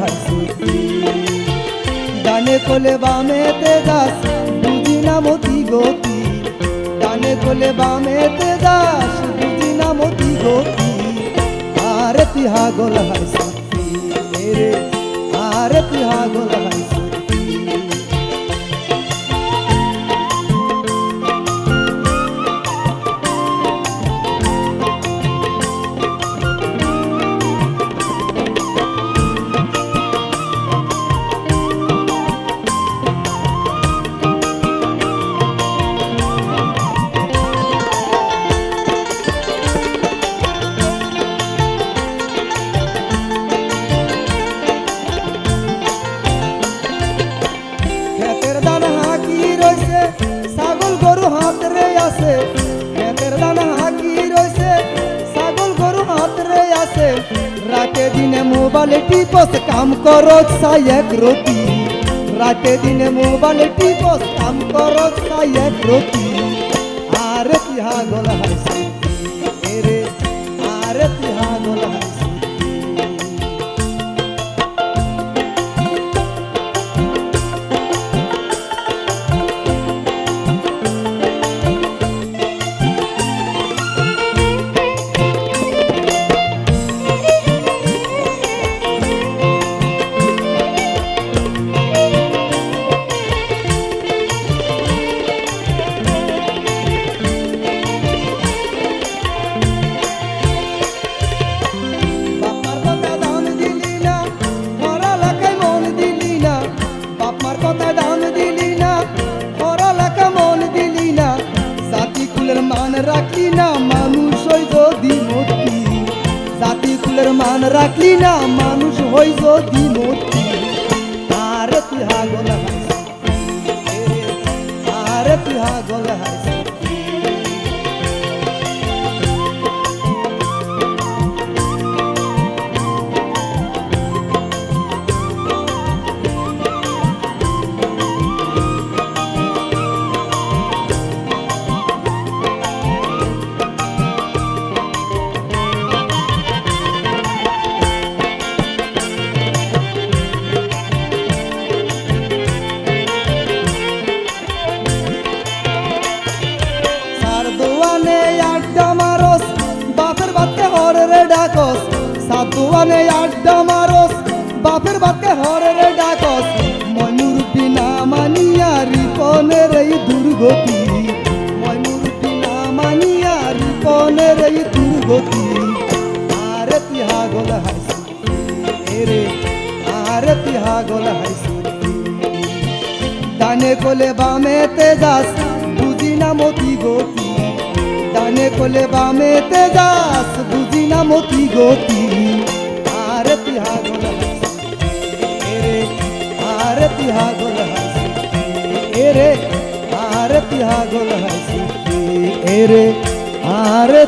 High সুতি ডানে কোলে বামেতে দাস, বুঝি না মতি গতি। ডানে কোলে বামেতে দাস, বুঝি না মতি গতি। আর তিহা হাগল হাই আর রে, আরে তুই হাগল হাই আছে। রাতে দিনে মোবাইল টিপস, কাম করো সাইক রতি। রাতে দিনে মোবাইল টিপস, কাম করো সাইক রতি। আরে তিহা গল রাখলি না মানুষ হই যদি মতি আরে তিহা গল হাসি ডানে কোলে বামেতে যাস, বুঝি না মতি গতি। ডানে কোলে বামেতে যাস, বুঝি না মতি গতি। আরে তিহা আরে তিহা গোল আরে আরে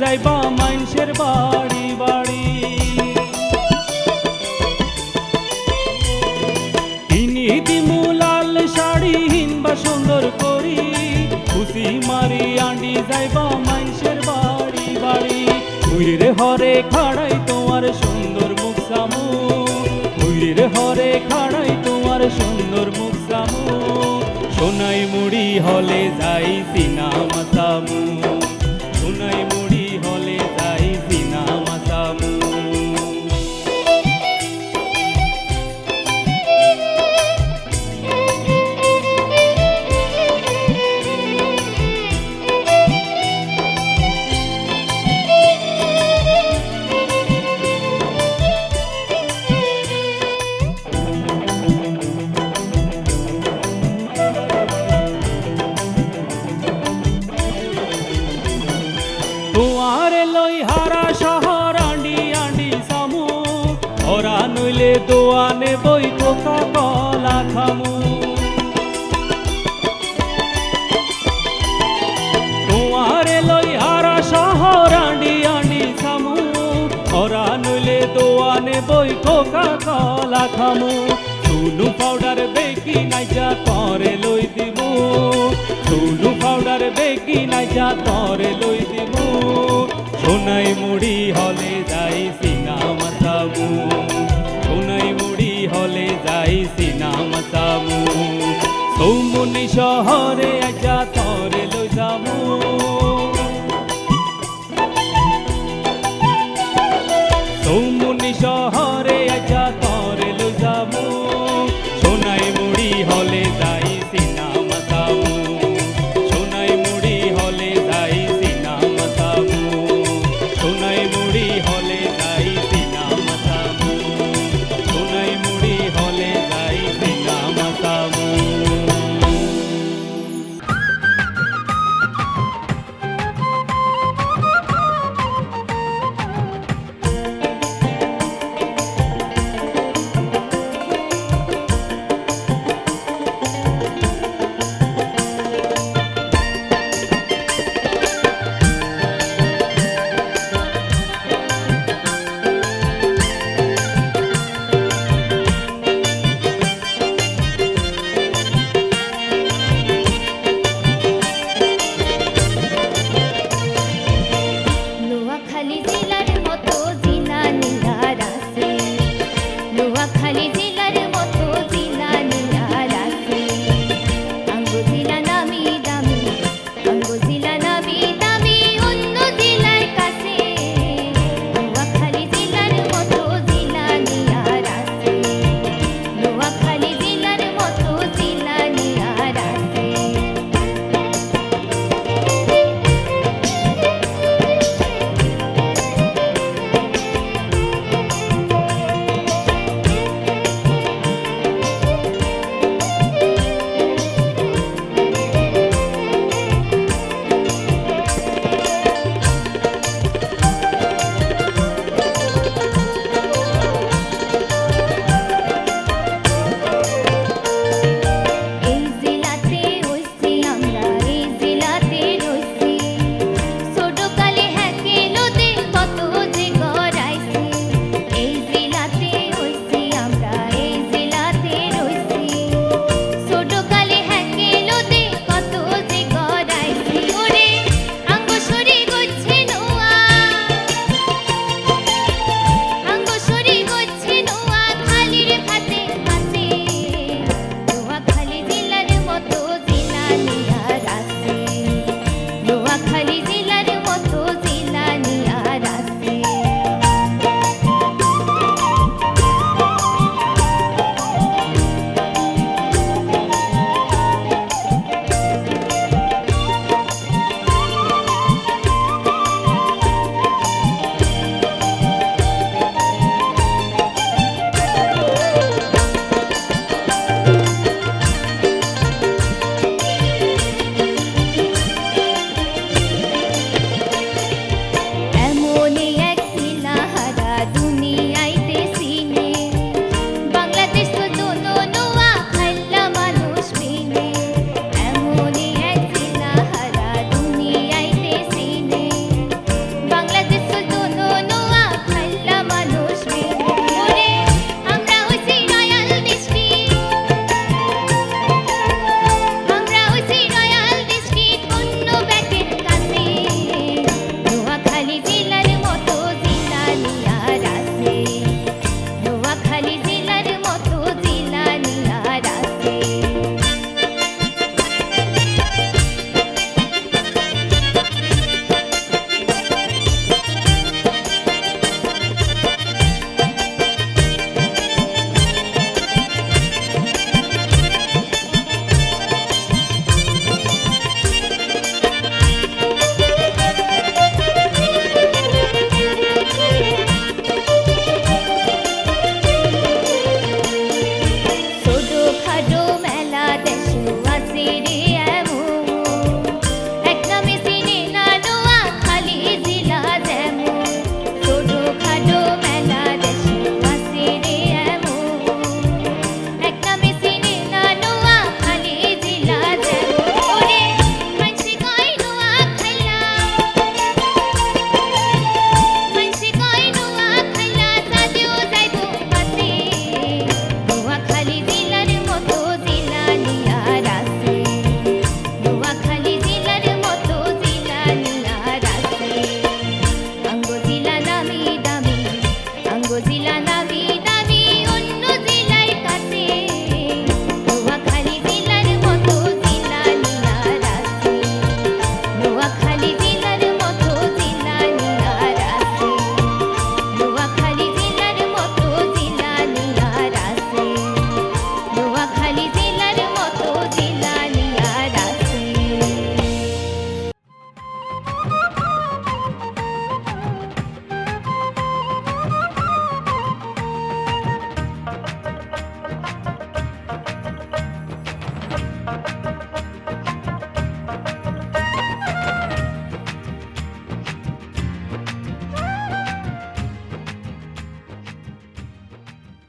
যাইবা মাইনসের বাড়ি বাড়ি। তিনি দিমু লাল শাড়ি হিনবা সুন্দর করি, খুশি মারি আন্ডি যাইবা মাইনসের বাড়ি বাড়ি। উইরে হরে খাড়াই তোমার সুন্দর মুখ সামু, উইরে হরে খাড়াই তোমার সুন্দর মুখ সামু। সোনাই মুড়ি হলে যাই সিনামা বই কোকা কলা খামু। চুলু পাউডার বেকি নাইজা তরে লই দিমু। চুলু পাউডার বেকি নাইজা তরে লই দিমু। সোনাই মুড়ি হলে যাই সিনামা সামু সোনাই মুড়ি হলে যাই সিনামা সামু সৌমনি শহরে আজা সৌমনি